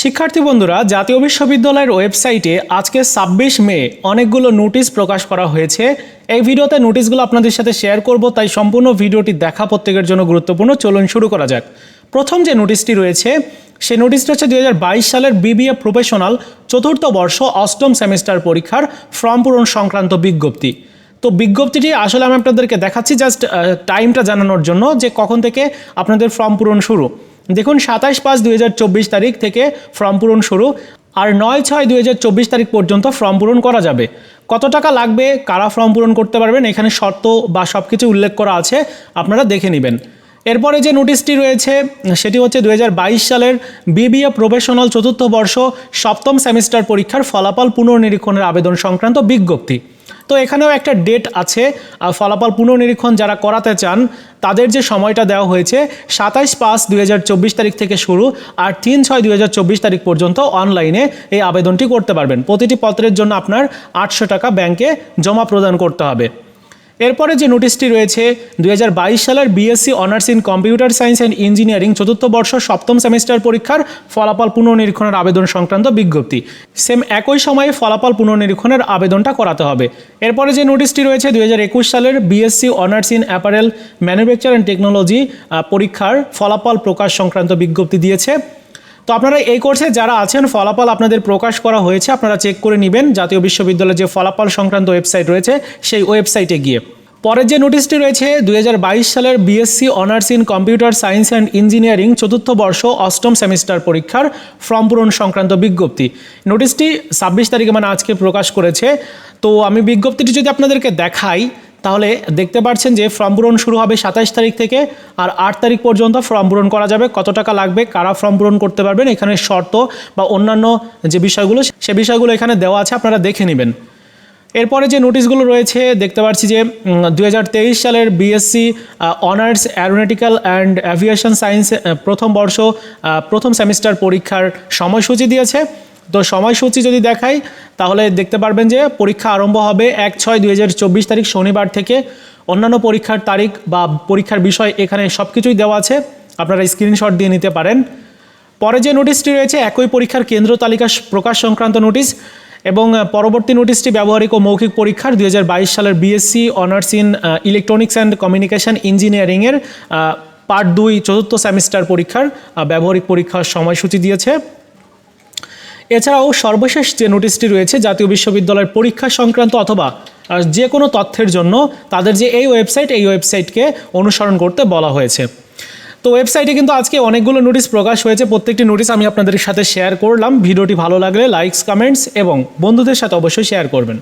শিক্ষার্থী বন্ধুরা, জাতীয় বিশ্ববিদ্যালয়ের ওয়েবসাইটে আজকে ছাব্বিশ মে অনেকগুলো নোটিশ প্রকাশ করা হয়েছে। এই ভিডিওতে নোটিশগুলো আপনাদের সাথে শেয়ার করব, তাই সম্পূর্ণ ভিডিওটি দেখা প্রত্যেকের জন্য গুরুত্বপূর্ণ। চলুন শুরু করা যাক। প্রথম যে নোটিশটি রয়েছে সেই নোটিশটি হচ্ছে দু হাজার বাইশ সালের বিবিএ প্রফেশনাল চতুর্থ বর্ষ অষ্টম সেমিস্টার পরীক্ষার ফর্ম পূরণ সংক্রান্ত বিজ্ঞপ্তি। তো বিজ্ঞপ্তিটি আসলে আমি আপনাদেরকে দেখাচ্ছি, জাস্ট টাইমটা জানানোর জন্য যে কখন থেকে আপনাদের ফর্ম পূরণ শুরু। দেখুন সাতাশ পাঁচ দুই তারিখ থেকে ফর্ম পূরণ শুরু আর নয় ছয় দুই তারিখ পর্যন্ত ফর্ম পূরণ করা যাবে। কত টাকা লাগবে, কারা ফর্ম পূরণ করতে পারবেন, এখানে শর্ত বা সব কিছু উল্লেখ করা আছে, আপনারা দেখে নেবেন। এরপরে যে নোটিশটি রয়েছে, সেটি হচ্ছে দু হাজার বাইশ সালের বিবিএ প্রফেশনাল চতুর্থ বর্ষ সপ্তম সেমিস্টার পরীক্ষার ফলাফল পুনর্নিরীক্ষণের আবেদন সংক্রান্ত বিজ্ঞপ্তি। তো এখানেও একটা ডেট আছে ফলাফল পুনর্নিরীক্ষণ যারা করাতে চান, তাদের যে সময়টা দেওয়া হয়েছে, সাতাইশ পাঁচ দুই তারিখ থেকে শুরু আর তিন ছয় দুই তারিখ পর্যন্ত অনলাইনে এই আবেদনটি করতে পারবেন। প্রতিটি পত্রের জন্য আপনার আটশো টাকা ব্যাংকে জমা প্রদান করতে হবে। এরপরে যে নোটিশটি রয়েছে, দুই হাজার বাইশ সালের BSc honours in computer science and engineering চতুর্থ বর্ষ সপ্তম সেমিস্টার পরীক্ষার ফলাফল পুনর্নিরীক্ষণের আবেদন সংক্রান্ত বিজ্ঞপ্তি। সেম একই সময়ে ফলাফল পুনর্নিরীক্ষণের আবেদনটা করাতে হবে। এরপরে যে নোটিশটি রয়েছে, দুই হাজার একুশ সালের BSc honours in apparel manufacture and technology পরীক্ষার ফলাফল প্রকাশ সংক্রান্ত বিজ্ঞপ্তি দিয়েছে। তো আপনারা এই কোর্সে যারা আছেন, ফলাফল আপনাদের প্রকাশ করা হয়েছে, আপনারা চেক করে নেবেন। জাতীয় বিশ্ববিদ্যালয়ের যে ফলাফল সংক্রান্ত ওয়েবসাইট রয়েছে, সেই ওয়েবসাইটে গিয়ে। পরের যে নোটিশটি রয়েছে, দুই হাজার বাইশ সালের BSc honours in computer science and engineering চতুর্থ বর্ষ, অষ্টম সেমিস্টার পরীক্ষার ফর্ম পূরণ সংক্রান্ত বিজ্ঞপ্তি। নোটিশটি ছাব্বিশ তারিখে মানে আজকে প্রকাশ করেছে। তো আমি বিজ্ঞপ্তিটি যদি আপনাদেরকে দেখাই তাহলে দেখতে পাচ্ছেন যে ফর্ম পূরণ শুরু হবে সাতাশ তারিখ থেকে আর আট তারিখ পর্যন্ত ফর্ম পূরণ করা যাবে। কত টাকা লাগবে? কারা ফর্ম পূরণ করতে পারবেন? এখানে শর্ত বা অন্যান্য যে বিষয়গুলো, সে বিষয়গুলো এখানে দেওয়া আছে, আপনারা দেখে নেবেন। এরপরে যে নোটিশগুলো রয়েছে, দেখতে পাচ্ছি যে দু হাজার তেইশ সালের BSc honours aeronautical and aviation science প্রথম বর্ষ প্রথম সেমিস্টার পরীক্ষার সময়সূচি দিয়েছে। তো সময়সূচি যদি দেখাই, তাহলে দেখতে পারবেন যে পরীক্ষা আরম্ভ হবে এক ছয় দুই তারিখ শনিবার থেকে। অন্যান্য পরীক্ষার তারিখ বা পরীক্ষার বিষয় এখানে সব কিছুই দেওয়া আছে, আপনারা স্ক্রিনশট দিয়ে নিতে পারেন। পরে যে নোটিশটি রয়েছে, একই পরীক্ষার কেন্দ্র তালিকা প্রকাশ সংক্রান্ত নোটিশ এবং পরবর্তী নোটিশটি ব্যবহারিক ও মৌখিক পরীক্ষার দুই হাজার বাইশ সালের BSc honours in electronics and communication ইঞ্জিনিয়ারিংয়ের পার্ট দুই, চতুর্থ সেমিস্টার পরীক্ষার ব্যবহারিক পরীক্ষার সময়সূচি দিয়েছে। এছাড়াও সর্বশেষ যে নোটিশটি রয়েছে, জাতীয় বিশ্ববিদ্যালয়ের পরীক্ষা সংক্রান্ত অথবা আর যে কোনো তথ্যের জন্য তাদের যে এই ওয়েবসাইট, এই ওয়েবসাইটকে অনুসরণ করতে বলা হয়েছে। তো ওয়েবসাইটে কিন্তু আজকে অনেকগুলো নোটিশ প্রকাশ হয়েছে। প্রত্যেকটি নোটিশ আমি আপনাদের সাথে শেয়ার করলাম। ভিডিওটি ভালো লাগলে লাইকস কমেন্টস এবং বন্ধুদের সাথে অবশ্যই শেয়ার করবেন।